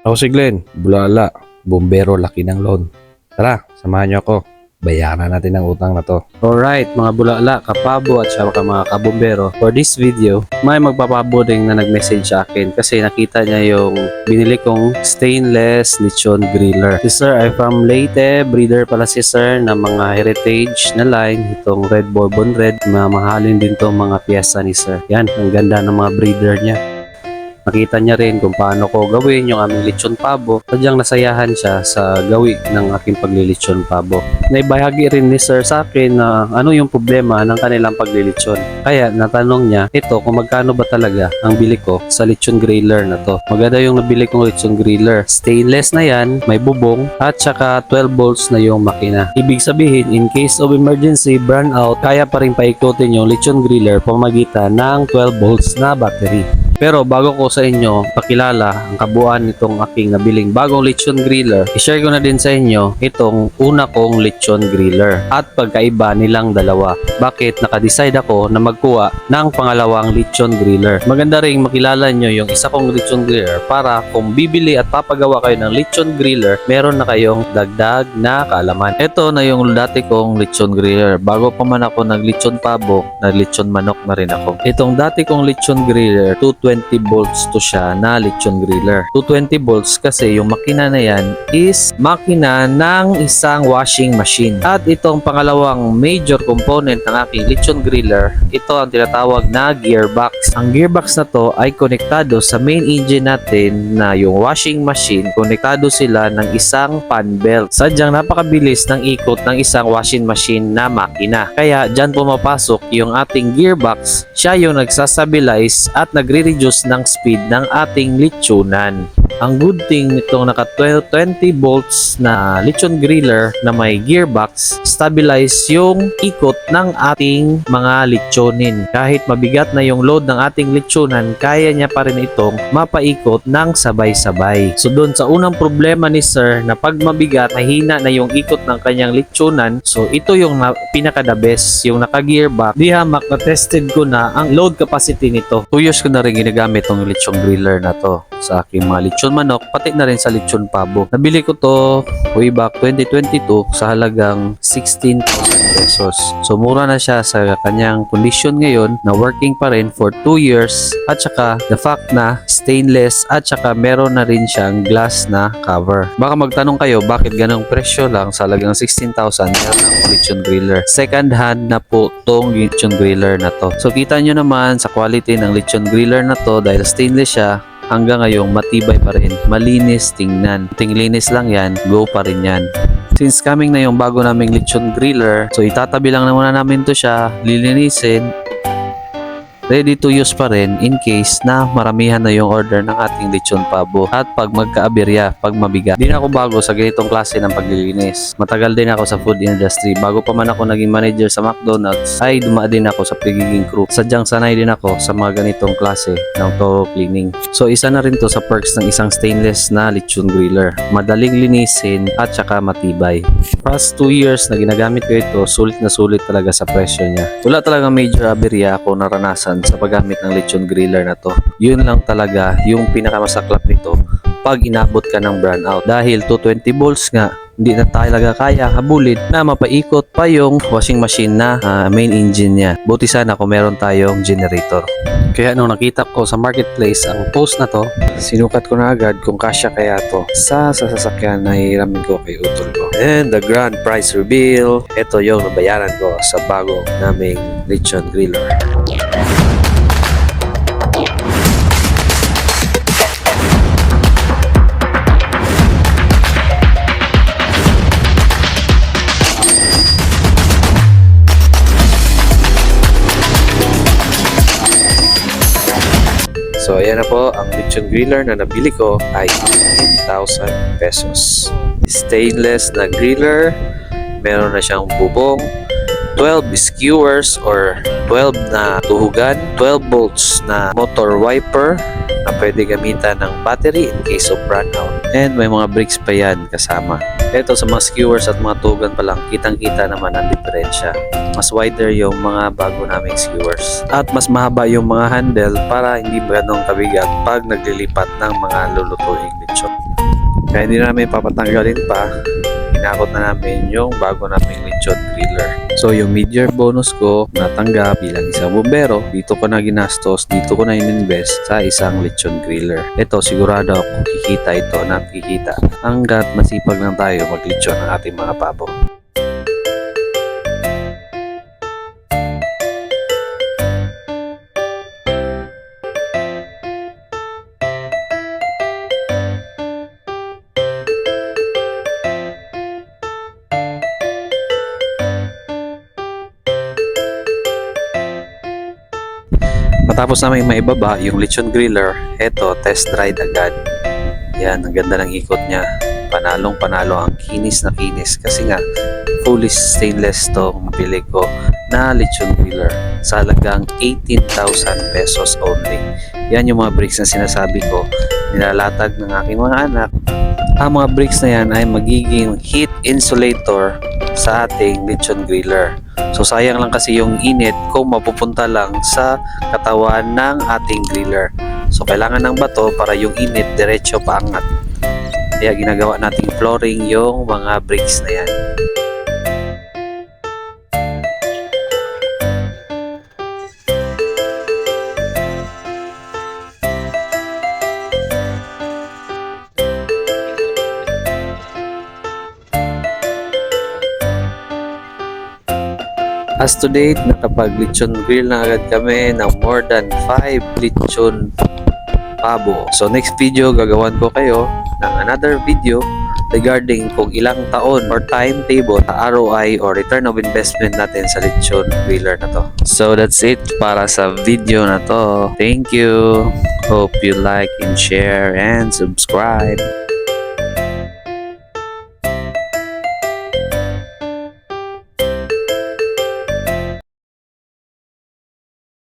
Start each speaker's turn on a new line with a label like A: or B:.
A: Ako si Glenn, bulala, bumbero, laki ng loan. Tara, samahan niyo ako. Bayaran natin ang utang na to. Alright, mga bulala, kapabo at saka mga kabumbero. For this video, may magpapabo rin na nag-message sa akin kasi nakita niya yung binili kong stainless lechon griller. Si Sir ay from Leyte, breeder pala si Sir ng mga heritage na line. Itong Red Bourbon Red, mamahalin din tong mga piyesa ni Sir. Yan, ang ganda ng mga breeder niya. Nakita niya rin kung paano ko gawin yung aming lechon pabo. Sadyang nasayahan siya sa gawi ng aking paglilechon pabo. Naibahagi rin ni Sir sa akin na ano yung problema ng kanilang paglilechon. Kaya natanong niya ito kung magkano ba talaga ang bili ko sa lechon griller na to. Maganda yung nabili kong lechon griller. Stainless na yan, may bubong at saka 12 volts na yung makina. Ibig sabihin, in case of emergency burnout, kaya pa rin paikutin yung lechon griller pamagitan ng 12 volts na battery. Pero bago ko sa inyo pakilala ang kabuuan nitong aking nabiling bagong lechon griller, i-share ko na din sa inyo itong una kong lechon griller at pagkaiba nilang dalawa. Bakit nakadecide ako na magkuha ng pangalawang lechon griller? Maganda ring makilala nyo yung isa kong lechon griller para kung bibili at papagawa kayo ng lechon griller, meron na kayong dagdag na kaalaman. Ito na yung dati kong lechon griller. Bago pa man ako nag lechon pabo, nag lechon manok na rin ako. Itong dati kong lechon griller, 220 volts to siya na lechon griller. 220 volts kasi yung makina na yan is makina ng isang washing machine. At itong pangalawang major component ng aking lechon griller, ito ang tinatawag na gearbox. Ang gearbox na to ay konektado sa main engine natin na yung washing machine. Konektado sila ng isang fan belt. Sadyang napakabilis ng ikot ng isang washing machine na makina. Kaya dyan pumapasok yung ating gearbox. Siya yung nagsastabilize at nagre-reduce ng speed ng ating lechonan. Ang good thing nitong naka 12 20 volts na lechon griller na may gearbox, stabilize yung ikot ng ating mga lechonin. Kahit mabigat na yung load ng ating lechonan, kaya niya pa rin itong mapaikot ng sabay-sabay. So doon sa unang problema ni Sir na pag mabigat, mahina na yung ikot ng kanyang lechonan, so ito yung na, pinaka the best, yung naka gearbox. Di hamak na tested ko na ang load capacity nito. 2 years ko na rin ginagamit tong lechon griller na to sa aking mga lechon manok, pati na rin sa lechon pabo. Nabili ko to way back 2022 sa halagang 16,000 pesos. So mura na siya sa kanyang condition ngayon na working pa rin for 2 years at saka the fact na stainless at saka meron na rin siyang glass na cover. Baka magtanong kayo bakit ganong presyo lang sa halagang 16,000 meron lechon griller. Second hand na po tong lechon griller na to. So kita nyo naman sa quality ng lechon griller na to dahil stainless siya hanggang ngayong matibay pa rin. Malinis tingnan. Tinglinis lang yan, go pa rin yan. Since coming na yung bago naming lechon griller, so itatabi lang na muna namin to siya, lilinisin, ready to use pa rin in case na maramihan na yung order ng ating lechon pabo at pag magkaaberya, pag mabigat. Di na ako bago sa ganitong klase ng paglilinis. Matagal din ako sa food industry. Bago pa man ako naging manager sa McDonald's, ay dumaan din ako sa pagiging crew. Sadyang sanay din ako sa mga ganitong klase ng thorough cleaning. So isa na rin to sa perks ng isang stainless na lechon griller. Madaling linisin at saka matibay. Past 2 years na ginagamit ko ito, sulit na sulit talaga sa presyo niya. Wala talaga major aberya ako naranasan sa paggamit ng lechon griller na to. Yun lang talaga yung pinakamasaklap nito pag inabot ka ng brownout. Dahil 220 volts nga, hindi na talaga kaya habulin na mapaikot pa yung washing machine na ah, main engine niya. Buti sana kung meron tayong generator. Kaya nung nakita ko sa marketplace ang post na to, sinukat ko na agad kung kasya kaya to sa sasakyan na hiramin ko kay utol ko. And the grand prize reveal, ito yung nabayaran ko sa bago naming lechon griller. So ayan na po, ang lechon griller na nabili ko ay 10,000 pesos. Stainless na griller, meron na siyang bubong, 12 skewers or 12 na tuhugan, 12 bolts na motor wiper na pwede gamitan ng battery in case of brownout. And may mga brakes pa yan kasama. Ito sa mga skewers at mga tugan pa lang, kitang-kita naman ang diferensya. Mas wider yung mga bago naming skewers. At mas mahaba yung mga handle para hindi ganong kabigat pag naglilipat ng mga lulutuing lechon. Kaya hindi namin papatanggalin pa. Inakot na namin yung bago naming lechon griller. So yung mid-year bonus ko natanggap bilang isang bumbero, dito ko na ginastos, dito ko na ininvest sa isang lechon griller. Ito sigurado ako kikita ito na kikita hanggat masipag lang tayo maglechon ng ating mga pabo. Matapos namin maibaba yung lechon griller, eto test ride agad. Yan, ang ganda ng ikot niya. Panalong panalo ang kinis na kinis kasi nga fully stainless tong bili ko na lechon griller sa halagang 18,000 pesos only. Yan yung mga bricks na sinasabi ko nilalatag ng aking mga anak. Ang mga bricks na yan ay magiging heat insulator sa ating lechon griller. So sayang lang kasi yung init kung mapupunta lang sa katawan ng ating griller. So kailangan ng bato para yung init diretso paangat. Kaya ginagawa nating flooring yung mga bricks na yan. As to date, nakapag lechon grill na agad kami ng more than 5 lechon pabo. So next video, gagawan ko kayo ng another video regarding kung ilang taon or timetable sa ROI or return of investment natin sa lechon griller na to. So that's it para sa video na to. Thank you. Hope you like and share and subscribe.